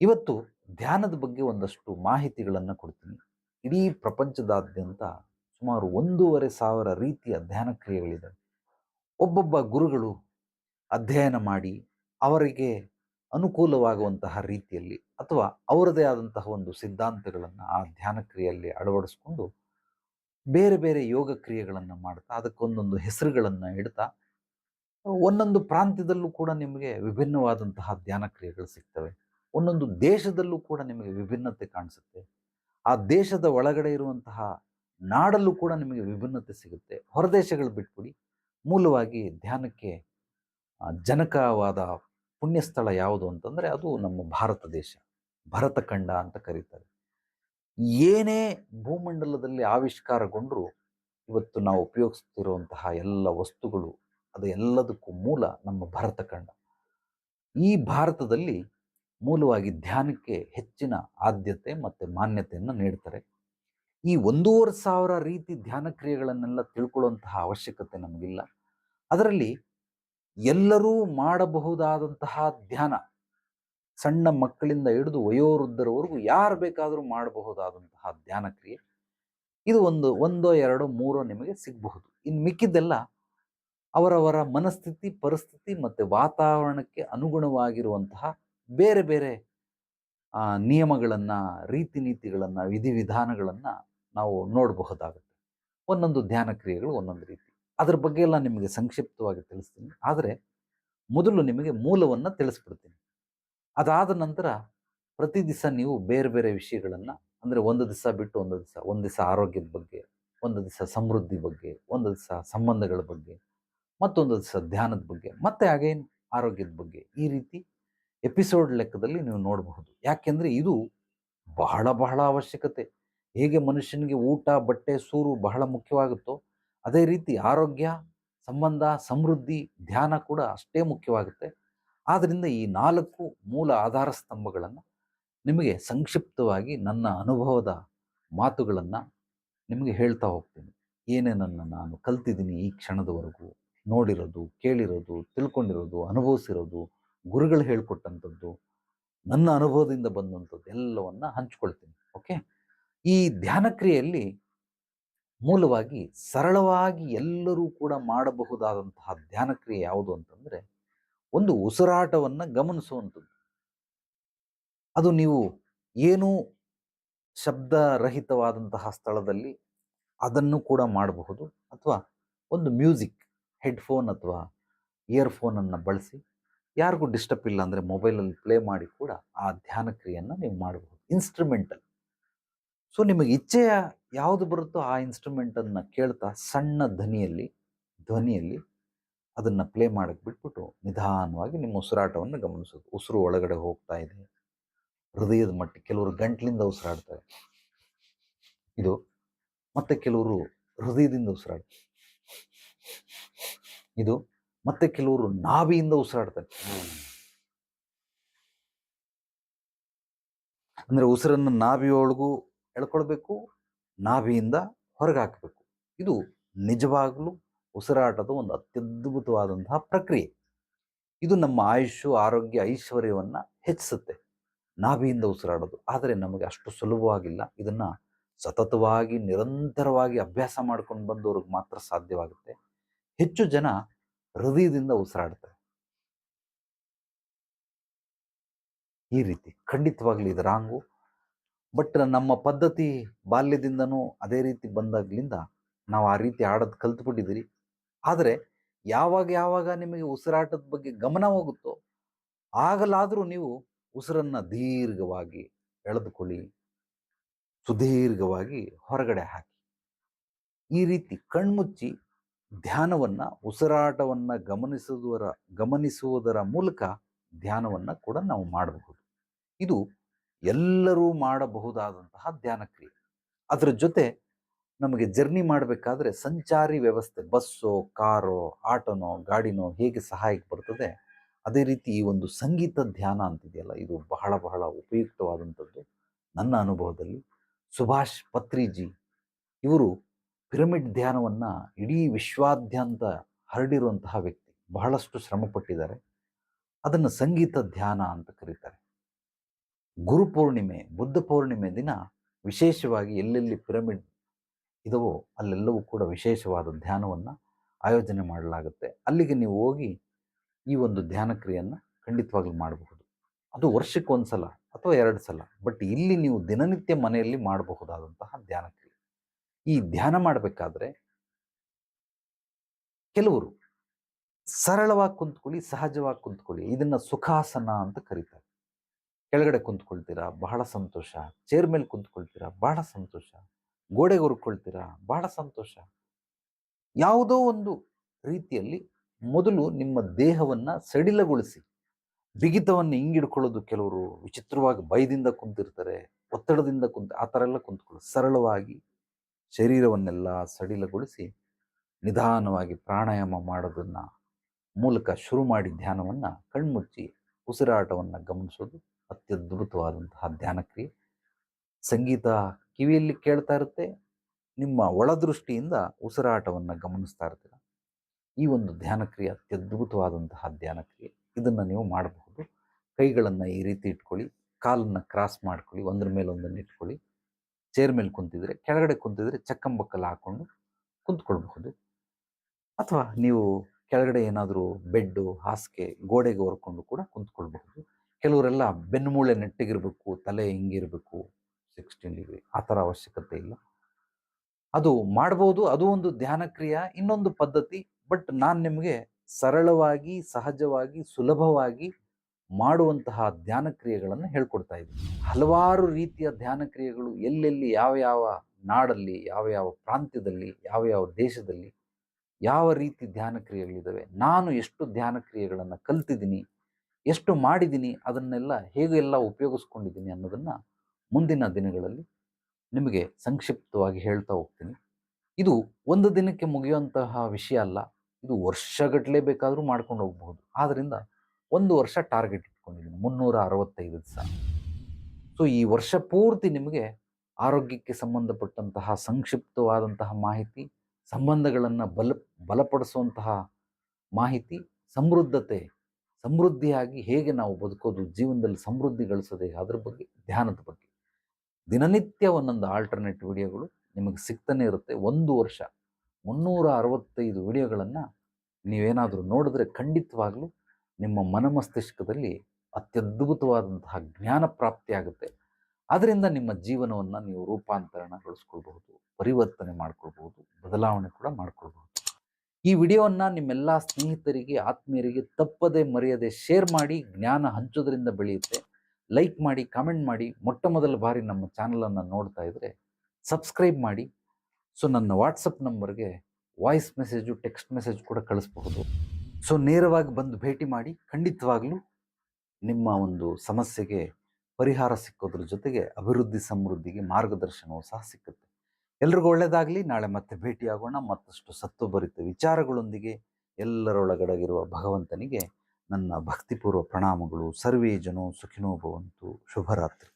ಇವತ್ತು ಧ್ಯಾನದ ಬಗ್ಗೆ ಒಂದಷ್ಟು ಮಾಹಿತಿಗಳನ್ನು ಕೊಡ್ತೀನಿ. ಇಡೀ ಪ್ರಪಂಚದಾದ್ಯಂತ ಸುಮಾರು ಒಂದೂವರೆ ಸಾವಿರ ರೀತಿಯ ಧ್ಯಾನ ಕ್ರಿಯೆಗಳಿದ್ದಾವೆ ಒಬ್ಬೊಬ್ಬ ಗುರುಗಳು ಅಧ್ಯಯನ ಮಾಡಿ ಅವರಿಗೆ ಅನುಕೂಲವಾಗುವಂತಹ ರೀತಿಯಲ್ಲಿ ಅಥವಾ ಅವರದೇ ಆದಂತಹ ಒಂದು ಸಿದ್ಧಾಂತಗಳನ್ನು ಆ ಧ್ಯಾನ ಕ್ರಿಯೆಯಲ್ಲಿ ಅಳವಡಿಸ್ಕೊಂಡು ಬೇರೆ ಬೇರೆ ಯೋಗ ಕ್ರಿಯೆಗಳನ್ನು ಮಾಡ್ತಾ ಅದಕ್ಕೊಂದೊಂದು ಹೆಸರುಗಳನ್ನು ಇಡ್ತಾ ಒಂದೊಂದು ಪ್ರಾಂತ್ಯದಲ್ಲೂ ಕೂಡ ನಿಮಗೆ ವಿಭಿನ್ನವಾದಂತಹ ಧ್ಯಾನ ಕ್ರಿಯೆಗಳು ಸಿಗ್ತವೆ. ಒಂದೊಂದು ದೇಶದಲ್ಲೂ ಕೂಡ ನಿಮಗೆ ವಿಭಿನ್ನತೆ ಕಾಣಿಸುತ್ತೆ. ಆ ದೇಶದ ಒಳಗಡೆ ಇರುವಂತಹ ನಾಡಲ್ಲೂ ಕೂಡ ನಿಮಗೆ ವಿಭಿನ್ನತೆ ಸಿಗುತ್ತೆ. ಹೊರದೇಶಗಳು ಬಿಟ್ಬಿಡಿ. ಮೂಲವಾಗಿ ಧ್ಯಾನಕ್ಕೆ ಜನಕವಾದ ಪುಣ್ಯಸ್ಥಳ ಯಾವುದು ಅಂತಂದರೆ ಅದು ನಮ್ಮ ಭಾರತ ದೇಶ. ಭರತಖಂಡ ಅಂತ ಕರೀತಾರೆ. ಏನೇ ಭೂಮಂಡಲದಲ್ಲಿ ಆವಿಷ್ಕಾರಗೊಂಡರೂ ಇವತ್ತು ನಾವು ಉಪಯೋಗಿಸ್ತಿರುವಂತಹ ಎಲ್ಲ ವಸ್ತುಗಳು ಅದು ಎಲ್ಲದಕ್ಕೂ ಮೂಲ ನಮ್ಮ ಭರತಖಂಡ. ಈ ಭಾರತದಲ್ಲಿ ಮೂಲವಾಗಿ ಧ್ಯಾನಕ್ಕೆ ಹೆಚ್ಚಿನ ಆದ್ಯತೆ ಮತ್ತು ಮಾನ್ಯತೆಯನ್ನು ನೀಡ್ತಾರೆ. ಈ ಒಂದೂವರೆ ಸಾವಿರ ರೀತಿ ಧ್ಯಾನ ಕ್ರಿಯೆಗಳನ್ನೆಲ್ಲ ತಿಳ್ಕೊಳ್ಳುವಂತಹ ಅವಶ್ಯಕತೆ ನಮಗಿಲ್ಲ. ಅದರಲ್ಲಿ ಎಲ್ಲರೂ ಮಾಡಬಹುದಾದಂತಹ ಧ್ಯಾನ, ಸಣ್ಣ ಮಕ್ಕಳಿಂದ ಹಿಡಿದು ವಯೋವೃದ್ಧರವರೆಗೂ ಯಾರು ಬೇಕಾದರೂ ಮಾಡಬಹುದಾದಂತಹ ಧ್ಯಾನ ಕ್ರಿಯೆ, ಇದು ಒಂದು, ಒಂದೋ, ಎರಡೋ, ಮೂರೋ ನಿಮಗೆ ಸಿಗಬಹುದು. ಇನ್ನು ಮಿಕ್ಕಿದ್ದೆಲ್ಲ ಅವರವರ ಮನಸ್ಥಿತಿ, ಪರಿಸ್ಥಿತಿ ಮತ್ತು ವಾತಾವರಣಕ್ಕೆ ಅನುಗುಣವಾಗಿರುವಂತಹ ಬೇರೆ ಬೇರೆ ಆ, ನಿಯಮಗಳನ್ನು ರೀತಿ ನೀತಿಗಳನ್ನು ವಿಧಿವಿಧಾನಗಳನ್ನು ನಾವು ನೋಡಬಹುದಾಗುತ್ತೆ. ಒಂದೊಂದು ಧ್ಯಾನ ಕ್ರಿಯೆಗಳು ಒಂದೊಂದು ರೀತಿ. ಅದ್ರ ಬಗ್ಗೆ ಎಲ್ಲ ನಿಮಗೆ ಸಂಕ್ಷಿಪ್ತವಾಗಿ ತಿಳಿಸ್ತೀನಿ. ಆದರೆ ಮೊದಲು ನಿಮಗೆ ಮೂಲವನ್ನು ತಿಳಿಸ್ಬಿಡ್ತೀನಿ. ಅದಾದ ನಂತರ ಪ್ರತಿ ದಿವಸ ನೀವು ಬೇರೆ ಬೇರೆ ವಿಷಯಗಳನ್ನು ಅಂದರೆ ಒಂದು ದಿವಸ ಬಿಟ್ಟು ಒಂದು ದಿವಸ ಒಂದು ದಿವಸ ಆರೋಗ್ಯದ ಬಗ್ಗೆ ಒಂದು ದಿವಸ ಸಮೃದ್ಧಿ ಬಗ್ಗೆ ಒಂದು ದಿವಸ ಸಂಬಂಧಗಳ ಬಗ್ಗೆ ಮತ್ತೊಂದು ದಿವಸ ಧ್ಯಾನದ ಬಗ್ಗೆ ಮತ್ತೆ ಅಗೇನ್ ಆರೋಗ್ಯದ ಬಗ್ಗೆ ಈ ರೀತಿ ಎಪಿಸೋಡ್ ಲೆಕ್ಕದಲ್ಲಿ ನೀವು ನೋಡಬಹುದು. ಯಾಕೆಂದರೆ ಇದು ಬಹಳ ಬಹಳ ಅವಶ್ಯಕತೆ. ಹೇಗೆ ಮನುಷ್ಯನಿಗೆ ಊಟ, ಬಟ್ಟೆ, ಸೂರು ಬಹಳ ಮುಖ್ಯವಾಗುತ್ತೋ, ಅದೇ ರೀತಿ ಆರೋಗ್ಯ, ಸಂಬಂಧ, ಸಮೃದ್ಧಿ, ಧ್ಯಾನ ಕೂಡ ಅಷ್ಟೇ ಮುಖ್ಯವಾಗುತ್ತೆ. ಆದ್ದರಿಂದ ಈ ನಾಲ್ಕು ಮೂಲ ಆಧಾರ ಸ್ತಂಭಗಳನ್ನು ನಿಮಗೆ ಸಂಕ್ಷಿಪ್ತವಾಗಿ ನನ್ನ ಅನುಭವದ ಮಾತುಗಳನ್ನು ನಿಮಗೆ ಹೇಳ್ತಾ ಹೋಗ್ತೀನಿ. ಏನೇನನ್ನು ನಾನು ಕಲ್ತಿದ್ದೀನಿ ಈ ಕ್ಷಣದವರೆಗೂ, ನೋಡಿರೋದು, ಕೇಳಿರೋದು, ತಿಳ್ಕೊಂಡಿರೋದು, ಅನುಭವಿಸಿರೋದು ಗುರುಗಳು ಹೇಳ್ಕೊಟ್ಟಂಥದ್ದು, ನನ್ನ ಅನುಭವದಿಂದ ಬಂದಂಥದ್ದು ಎಲ್ಲವನ್ನ ಹಂಚ್ಕೊಳ್ತೀನಿ ಓಕೆ ಈ ಧ್ಯಾನ ಕ್ರಿಯೆಯಲ್ಲಿ ಮೂಲವಾಗಿ ಸರಳವಾಗಿ ಎಲ್ಲರೂ ಕೂಡ ಮಾಡಬಹುದಾದಂತಹ ಧ್ಯಾನ ಕ್ರಿಯೆ ಯಾವುದು ಅಂತಂದ್ರೆ, ಒಂದು ಉಸಿರಾಟವನ್ನು ಗಮನಿಸುವಂಥದ್ದು. ಅದು ನೀವು ಏನೂ ಶಬ್ದರಹಿತವಾದಂತಹ ಸ್ಥಳದಲ್ಲಿ ಅದನ್ನು ಕೂಡ ಮಾಡಬಹುದು, ಅಥವಾ ಒಂದು ಮ್ಯೂಸಿಕ್, ಹೆಡ್ಫೋನ್ ಅಥವಾ ಇಯರ್ಫೋನನ್ನು ಬಳಸಿ ಯಾರಿಗೂ ಡಿಸ್ಟರ್ಬ್ ಇಲ್ಲ ಅಂದರೆ ಮೊಬೈಲಲ್ಲಿ ಪ್ಲೇ ಮಾಡಿ ಕೂಡ ಆ ಧ್ಯಾನ ಕ್ರಿಯೆಯನ್ನು ನೀವು ಮಾಡಬಹುದು ಇನ್ಸ್ಟ್ರೂಮೆಂಟಲ್ ಸೊ ನಿಮಗೆ ಇಚ್ಛೆಯ ಯಾವುದು ಬರುತ್ತೋ ಆ ಇನ್ಸ್ಟ್ರೂಮೆಂಟನ್ನು ಕೇಳ್ತಾ ಸಣ್ಣ ಧ್ವನಿಯಲ್ಲಿ ಧ್ವನಿಯಲ್ಲಿ ಅದನ್ನು ಪ್ಲೇ ಮಾಡಕ್ಕೆ ಬಿಟ್ಬಿಟ್ಟು ನಿಧಾನವಾಗಿ ನಿಮ್ಮ ಉಸಿರಾಟವನ್ನು ಗಮನಿಸೋದು. ಉಸಿರು ಒಳಗಡೆ ಹೋಗ್ತಾ ಇದೆ. ಹೃದಯದ ಮಟ್ಟ ಕೆಲವರು ಗಂಟ್ಲಿಂದ ಉಸಿರಾಡ್ತಾರೆ. ಇದು ಮತ್ತೆ ಕೆಲವರು ಹೃದಯದಿಂದ ಉಸಿರಾಡ್ತಾರೆ. ಇದು ಮತ್ತೆ ಕೆಲವರು ನಾಭಿಯಿಂದ ಉಸಿರಾಡ್ತಾರೆ. ಅಂದ್ರೆ ಉಸಿರನ್ನು ನಾಭಿಯೊಳಗೂ ಎಳ್ಕೊಳ್ಬೇಕು ನಾಭಿಯಿಂದ ಹೊರಗೆ ಹಾಕಬೇಕು ಇದು ನಿಜವಾಗಲೂ ಉಸಿರಾಟದ ಒಂದು ಅತ್ಯದ್ಭುತವಾದಂತಹ ಪ್ರಕ್ರಿಯೆ. ಇದು ನಮ್ಮ ಆಯುಷು ಆರೋಗ್ಯ ಐಶ್ವರ್ಯವನ್ನ ಹೆಚ್ಚಿಸುತ್ತೆ. ನಾಭಿಯಿಂದ ಉಸಿರಾಡೋದು. ಆದರೆ ನಮಗೆ ಅಷ್ಟು ಸುಲಭವಾಗಿಲ್ಲ. ಇದನ್ನ ಸತತವಾಗಿ ನಿರಂತರವಾಗಿ ಅಭ್ಯಾಸ ಮಾಡ್ಕೊಂಡು ಬಂದವ್ರಿಗೆ ಮಾತ್ರ ಸಾಧ್ಯವಾಗುತ್ತೆ. ಹೆಚ್ಚು ಜನ ಹೃದಯದಿಂದ ಉಸಿರಾಡುತ್ತೆ. ಈ ರೀತಿ ಖಂಡಿತವಾಗ್ಲಿ ಇದು ರಾಂಗು ಬಟ್ ನಮ್ಮ ಪದ್ಧತಿ ಬಾಲ್ಯದಿಂದನೂ ಅದೇ ರೀತಿ ಬಂದಾಗ್ಲಿಂದ ನಾವು ಆ ರೀತಿ ಆಡೋದು ಕಲ್ತ್ಬಿಟ್ಟಿದ್ದೀರಿ ಆದರೆ ಯಾವಾಗ ಯಾವಾಗ ನಿಮಗೆ ಉಸಿರಾಟದ ಬಗ್ಗೆ ಗಮನ ಹೋಗುತ್ತೋ ಆಗಲಾದರೂ ನೀವು ಉಸಿರನ್ನು ದೀರ್ಘವಾಗಿ ಎಳೆದುಕೊಳ್ಳಿ. ಸುದೀರ್ಘವಾಗಿ ಹೊರಗಡೆ ಹಾಕಿ. ಈ ರೀತಿ ಕಣ್ಮುಚ್ಚಿ ಧ್ಯಾನವನ್ನ, ಉಸಿರಾಟವನ್ನು ಗಮನಿಸುವುದರ ಗಮನಿಸುವುದರ ಮೂಲಕ ಧ್ಯಾನವನ್ನ ಕೂಡ ನಾವು ಮಾಡಬಹುದು. ಇದು ಎಲ್ಲರೂ ಮಾಡಬಹುದಾದಂತಹ ಧ್ಯಾನ ಕ್ರಿಯೆ. ಅದರ ಜೊತೆ ನಮಗೆ ಜರ್ನಿ ಮಾಡಬೇಕಾದ್ರೆ ಸಂಚಾರಿ ವ್ಯವಸ್ಥೆ, ಬಸ್ಸೋ, ಕಾರೋ, ಆಟೋನೋ, ಗಾಡಿನೋ ಹೇಗೆ ಸಹಾಯಕ್ಕೆ ಬರ್ತದೆ, ಅದೇ ರೀತಿ ಈ ಒಂದು ಸಂಗೀತ ಧ್ಯಾನ ಅಂತಿದೆಯಲ್ಲ, ಇದು ಬಹಳ ಬಹಳ ಉಪಯುಕ್ತವಾದಂಥದ್ದು ನನ್ನ ಅನುಭವದಲ್ಲಿ. ಸುಭಾಷ್ ಪತ್ರಿಜಿ ಇವರು ಪಿರಮಿಡ್ ಧ್ಯಾನವನ್ನ ಇಡೀ ವಿಶ್ವಾದ್ಯಂತ ಹರಡಿರುವಂತಹ ವ್ಯಕ್ತಿ ಬಹಳಷ್ಟು ಶ್ರಮಪಟ್ಟಿದ್ದಾರೆ. ಅದನ್ನು ಸಂಗೀತ ಧ್ಯಾನ ಅಂತ ಕರೀತಾರೆ. ಗುರು ಪೂರ್ಣಿಮೆ, ಬುದ್ಧ ಪೂರ್ಣಿಮೆ ದಿನ ವಿಶೇಷವಾಗಿ ಎಲ್ಲೆಲ್ಲಿ ಪಿರಮಿಡ್ ಇದವೋ ಅಲ್ಲೆಲ್ಲವೂ ಕೂಡ ವಿಶೇಷವಾದ ಧ್ಯಾನವನ್ನು ಆಯೋಜನೆ ಮಾಡಲಾಗುತ್ತೆ. ಅಲ್ಲಿಗೆ ನೀವು ಹೋಗಿ ಈ ಒಂದು ಧ್ಯಾನ ಕ್ರಿಯೆಯನ್ನು ಖಂಡಿತವಾಗ್ಲೂ ಮಾಡಬಹುದು. ಅದು ವರ್ಷಕ್ಕೆ ಒಂದು ಸಲ ಅಥವಾ ಎರಡು ಸಲ ಬಟ್ ಇಲ್ಲಿ ನೀವು ದಿನನಿತ್ಯ ಮನೆಯಲ್ಲಿ ಮಾಡಬಹುದಾದಂತಹ ಧ್ಯಾನ ಈ ಧ್ಯಾನ ಮಾಡಬೇಕಾದ್ರೆ ಕೆಲವರು ಸರಳವಾಗಿ ಕುಂತ್ಕೊಳ್ಳಿ, ಸಹಜವಾಗಿ ಕುಂತ್ಕೊಳ್ಳಿ. ಇದನ್ನ ಸುಖಾಸನ ಅಂತ ಕರೀತಾರೆ. ಕೆಳಗಡೆ ಕುಂತ್ಕೊಳ್ತೀರಾ, ಬಹಳ ಸಂತೋಷ. ಚೇರ್ ಮೇಲೆ ಕುಂತ್ಕೊಳ್ತೀರಾ, ಬಹಳ ಸಂತೋಷ. ಗೋಡೆಗೆ ಹುರ್ಕೊಳ್ತೀರಾ, ಬಹಳ ಸಂತೋಷ. ಯಾವುದೋ ಒಂದು ರೀತಿಯಲ್ಲಿ ಮೊದಲು ನಿಮ್ಮ ದೇಹವನ್ನ ಸಡಿಲಗೊಳಿಸಿ, ಬಿಗಿತವನ್ನು ಹಿಂಗಿಡ್ಕೊಳ್ಳೋದು ಕೆಲವರು ವಿಚಿತ್ರವಾಗಿ ಭಯದಿಂದ ಕುಂತಿರ್ತಾರೆ, ಒತ್ತಡದಿಂದ ಕುಂತ, ಆ ಥರ ಎಲ್ಲ ಕುಂತ್ಕೊಳ್ಳಿ. ಸರಳವಾಗಿ ಶರೀರವನ್ನೆಲ್ಲ ಸಡಿಲಗೊಳಿಸಿ ನಿಧಾನವಾಗಿ ಪ್ರಾಣಾಯಾಮ ಮಾಡೋದನ್ನು ಮೂಲಕ ಶುರು ಮಾಡಿ ಧ್ಯಾನವನ್ನು ಕಣ್ಮುಚ್ಚಿ ಉಸಿರಾಟವನ್ನು ಗಮನಿಸೋದು ಅತ್ಯದ್ಭುತವಾದಂತಹ ಧ್ಯಾನಕ್ರಿಯೆ ಸಂಗೀತ ಕಿವಿಯಲ್ಲಿ ಕೇಳ್ತಾ ಇರುತ್ತೆ, ನಿಮ್ಮ ಒಳದೃಷ್ಟಿಯಿಂದ ಉಸಿರಾಟವನ್ನು ಗಮನಿಸ್ತಾ ಇರ್ತೀರ. ಈ ಒಂದು ಧ್ಯಾನಕ್ರಿಯೆ ಅತ್ಯದ್ಭುತವಾದಂತಹ ಧ್ಯಾನ ಕ್ರಿಯೆ. ಇದನ್ನು ನೀವು ಮಾಡಬಹುದು. ಕೈಗಳನ್ನು ಈ ರೀತಿ ಇಟ್ಕೊಳ್ಳಿ, ಕಾಲನ್ನು ಕ್ರಾಸ್ ಮಾಡ್ಕೊಳ್ಳಿ, ಒಂದ್ರ ಮೇಲೆ ಒಂದನ್ನು ಇಟ್ಕೊಳ್ಳಿ. ಚೇರ್ ಮೇಲೆ ಕುಂತಿದ್ರೆ, ಕೆಳಗಡೆ ಕುಂತಿದ್ರೆ ಚಕ್ಕಂಬಕ್ಕಲ್ಲಿ ಹಾಕೊಂಡು ಕುಂತ್ಕೊಳ್ಬಹುದು. ಅಥವಾ ನೀವು ಕೆಳಗಡೆ ಏನಾದರೂ ಬೆಡ್ಡು, ಹಾಸಿಗೆ, ಗೋಡೆಗೆ ಹೊರ್ಕೊಂಡು ಕೂಡ ಕುಂತ್ಕೊಳ್ಬಹುದು. ಕೆಲವರೆಲ್ಲ ಬೆನ್ನುಮೂಳೆ ನೆಟ್ಟಿಗಿರಬೇಕು, ತಲೆ ಹಿಂಗಿರಬೇಕು ಸಿಕ್ಸ್ಟೀನ್ ಡಿಗ್ರಿ ಆ ಥರ ಅವಶ್ಯಕತೆ ಇಲ್ಲ. ಅದು ಮಾಡ್ಬೋದು, ಅದು ಒಂದು ಧ್ಯಾನ ಕ್ರಿಯೆ, ಇನ್ನೊಂದು ಪದ್ಧತಿ, ಬಟ್ ನಾನು ನಿಮಗೆ ಸರಳವಾಗಿ, ಸಹಜವಾಗಿ, ಸುಲಭವಾಗಿ ಮಾಡುವಂತಹ ಧ್ಯಾನ ಕ್ರಿಯೆಗಳನ್ನು ಹೇಳ್ಕೊಡ್ತಾ ಇದ್ವಿ. ಹಲವಾರು ರೀತಿಯ ಧ್ಯಾನ ಕ್ರಿಯೆಗಳು ಎಲ್ಲೆಲ್ಲಿ ಯಾವ ಯಾವ ನಾಡಲ್ಲಿ, ಯಾವ ಯಾವ ಪ್ರಾಂತ್ಯದಲ್ಲಿ, ಯಾವ ಯಾವ ದೇಶದಲ್ಲಿ ಯಾವ ರೀತಿ ಧ್ಯಾನ ಕ್ರಿಯೆಗಳಿದ್ದಾವೆ ನಾನು ಎಷ್ಟು ಧ್ಯಾನ ಕ್ರಿಯೆಗಳನ್ನು ಕಲ್ತಿದ್ದೀನಿ, ಎಷ್ಟು ಮಾಡಿದ್ದೀನಿ, ಅದನ್ನೆಲ್ಲ ಹೇಗೆಲ್ಲ ಉಪಯೋಗಿಸ್ಕೊಂಡಿದ್ದೀನಿ ಅನ್ನೋದನ್ನು ಮುಂದಿನ ದಿನಗಳಲ್ಲಿ ನಿಮಗೆ ಸಂಕ್ಷಿಪ್ತವಾಗಿ ಹೇಳ್ತಾ ಹೋಗ್ತೀನಿ. ಇದು ಒಂದು ದಿನಕ್ಕೆ ಮುಗಿಯುವಂತಹ ವಿಷಯ ಅಲ್ಲ, ಇದು ವರ್ಷಗಟ್ಟಲೆ ಬೇಕಾದರೂ ಮಾಡ್ಕೊಂಡು ಹೋಗಬಹುದು. ಆದ್ದರಿಂದ ಒಂದು ವರ್ಷ ಟಾರ್ಗೆಟ್ ಇಟ್ಕೊಂಡಿದ್ದೀನಿ. ಮುನ್ನೂರ ಅರವತ್ತೈದು ದಿವಸ. ಸೊ ಈ ವರ್ಷ ಪೂರ್ತಿ ನಿಮಗೆ ಆರೋಗ್ಯಕ್ಕೆ ಸಂಬಂಧಪಟ್ಟಂತಹ ಸಂಕ್ಷಿಪ್ತವಾದಂತಹ ಮಾಹಿತಿ, ಸಂಬಂಧಗಳನ್ನು ಬಲ, ಬಲಪಡಿಸುವಂತಹ ಮಾಹಿತಿ, ಸಮೃದ್ಧತೆ, ಸಮೃದ್ಧಿಯಾಗಿ ಹೇಗೆ ನಾವು ಬದುಕೋದು, ಜೀವನದಲ್ಲಿ ಸಮೃದ್ಧಿ ಗಳಿಸೋದೆ ಅದ್ರ ಬಗ್ಗೆ, ಧ್ಯಾನದ ಬಗ್ಗೆ. ದಿನನಿತ್ಯ ಒಂದೊಂದು ಆಲ್ಟರ್ನೇಟ್ ವಿಡಿಯೋಗಳು ನಿಮಗೆ ಸಿಗ್ತಾನೆ ಇರುತ್ತೆ. ಒಂದು ವರ್ಷ ಮುನ್ನೂರ ಅರವತ್ತೈದು ವಿಡಿಯೋಗಳನ್ನು ನೀವೇನಾದರೂ ನೋಡಿದ್ರೆ ಖಂಡಿತವಾಗ್ಲೂ ನಿಮ್ಮ ಮನಮಸ್ತಿಷ್ಕದಲ್ಲಿ ಅತ್ಯದ್ಭುತವಾದಂತಹ ಜ್ಞಾನ ಪ್ರಾಪ್ತಿಯಾಗುತ್ತೆ. ಅದರಿಂದ ನಿಮ್ಮ ಜೀವನವನ್ನು ನೀವು ರೂಪಾಂತರಣಗೊಳಿಸ್ಕೊಳ್ಬಹುದು, ಪರಿವರ್ತನೆ ಮಾಡ್ಕೊಳ್ಬಹುದು, ಬದಲಾವಣೆ ಕೂಡ ಮಾಡ್ಕೊಳ್ಬಹುದು. ಈ ವಿಡಿಯೋವನ್ನು ನಿಮ್ಮೆಲ್ಲ ಸ್ನೇಹಿತರಿಗೆ, ಆತ್ಮೀಯರಿಗೆ ತಪ್ಪದೆ ಮರೆಯದೆ ಶೇರ್ ಮಾಡಿ, ಜ್ಞಾನ ಹಂಚೋದ್ರಿಂದ ಬೆಳೆಯುತ್ತೆ. ಲೈಕ್ ಮಾಡಿ, ಕಾಮೆಂಟ್ ಮಾಡಿ, ಮೊಟ್ಟ ಮೊದಲ ಬಾರಿ ನಮ್ಮ ಚಾನಲನ್ನು ನೋಡ್ತಾ ಇದ್ರೆ ಸಬ್ಸ್ಕ್ರೈಬ್ ಮಾಡಿ. ಸೊ, ನನ್ನ ವಾಟ್ಸಪ್ ನಂಬರ್ಗೆ ವಾಯ್ಸ್ ಮೆಸೇಜು, ಟೆಕ್ಸ್ಟ್ ಮೆಸೇಜ್ ಕೂಡ ಕಳಿಸ್ಬಹುದು. ಸೊ ನೇರವಾಗಿ ಬಂದು ಭೇಟಿ ಮಾಡಿ ಖಂಡಿತವಾಗ್ಲೂ ನಿಮ್ಮ ಒಂದು ಸಮಸ್ಯೆಗೆ ಪರಿಹಾರ ಸಿಕ್ಕೋದ್ರ ಜೊತೆಗೆ ಅಭಿವೃದ್ಧಿ ಸಮೃದ್ಧಿಗೆ ಮಾರ್ಗದರ್ಶನವೂ ಸಹ ಸಿಕ್ಕುತ್ತೆ. ಎಲ್ರಿಗೂ ಒಳ್ಳೆಯದಾಗಲಿ ನಾಳೆ ಮತ್ತೆ ಭೇಟಿಯಾಗೋಣ. ಮತ್ತಷ್ಟು ಸತ್ವಭರಿತ ವಿಚಾರಗಳೊಂದಿಗೆ ಎಲ್ಲರೊಳಗಡಗಿರುವ ಭಗವಂತನಿಗೆ ನನ್ನ ಭಕ್ತಿಪೂರ್ವ ಪ್ರಣಾಮಗಳು. ಸರ್ವೇ ಜನೋ ಸುಖಿನೋ ಭವಂತು. ಶುಭರಾತ್ರಿ.